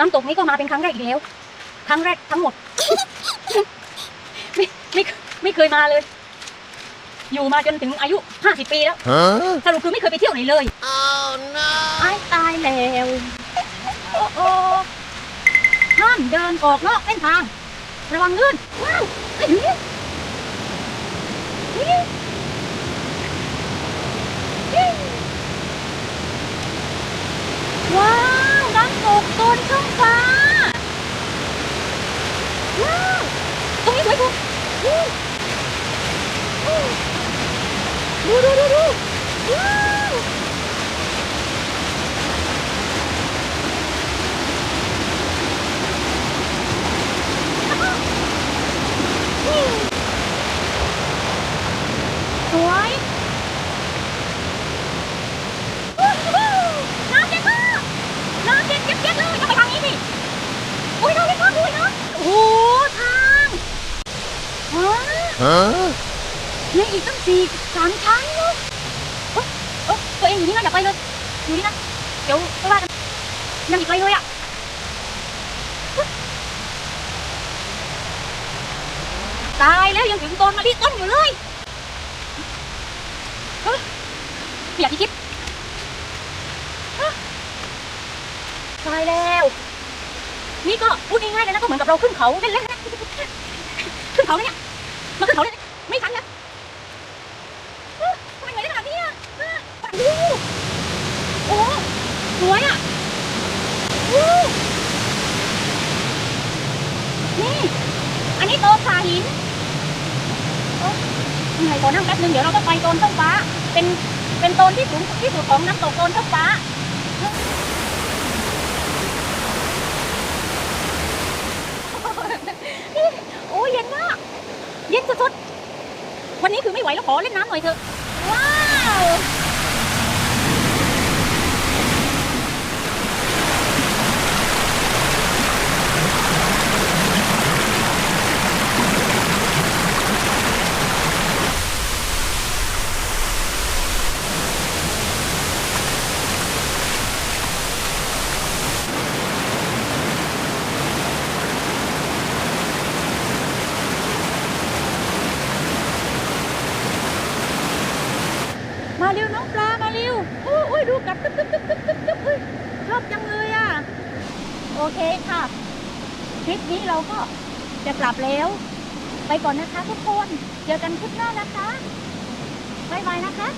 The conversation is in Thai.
น้ำตกนี้ก็มาเป็นครั้งแรกอีกแล้ว ครั้งแรกทั้งหมด ไม่ไม่ไม่เคยมาเลย อยู่มาจนถึงอายุห้าสิบปีแล้ว Huh? สรุปคือไม่เคยไปเที่ยวไหนเลย Oh no! ไอ้ตายแล้วโอ้โอ้ห้ามเดินออกนอกเส้นทาง ระวังลื่นว้าวไอ้นี่นี่นี่ว้าวน้ำตกโซนช่องฟ้า ว้าว ตรงนี้สวยคุณดูดูดูดูว้าว สวยน้ำเย็นมากน้ำเย็นเย็นๆเลยจะไปทางนี้สิโอ้ยน้ำเย็นมากเลยนะโอ้โหทางว้า Huh? เนี่อีกตั้งสี่สามชั้นเนอะเอ้ยเอ้ยตัวเองอยู่นี่นะอย่าไปเลยอยู่นี่นะเดี๋ยวไม่ว่ากันยังอีกไกลเลยอะตายแล้วยังถึงโซนมารีต้นอยู่เลยเฮ้ยไม่อยากที่คิดฮะตายแล้ว นี่ก็พูดง่ายๆเลยนะก็เหมือนกับเราขึ้นเขาเล่นๆนะขึ้นเขาเนี่ย มาขึ้นเขาเลยไม่ทันนะฮะทำไมเหนื่ได้ขนาดนี้อะฮะโอ้โหโอ้โหสวยอะนี่ อันนี้โตนผาหินโอ้เหนื่อยขอนั่งแป๊บนึงเดี๋ยวเราต้องไปโซนช่องฟ้า เป็นเป็นโซนที่สูงที่สุดของน้ำตกโซนช่องฟ้า โอ้ยเย็นมาก เย็นสุดๆ วันนี้คือไม่ไหวแล้วขอเล่นน้ำหน่อยเถอะ ว้าว มาเร็วน้องปลามาเร็วโอ้โอ้ยดูกับตึ๊บตึ๊บตึ๊บตึ๊บตึ๊บตึ๊บชอบจังเลยอะ โอเคค่ะคลิปนี้เราก็จะกลับแล้ว ไปก่อนนะคะทุกคน เจอกันคลิปหน้านะคะบ๊ายบายนะคะ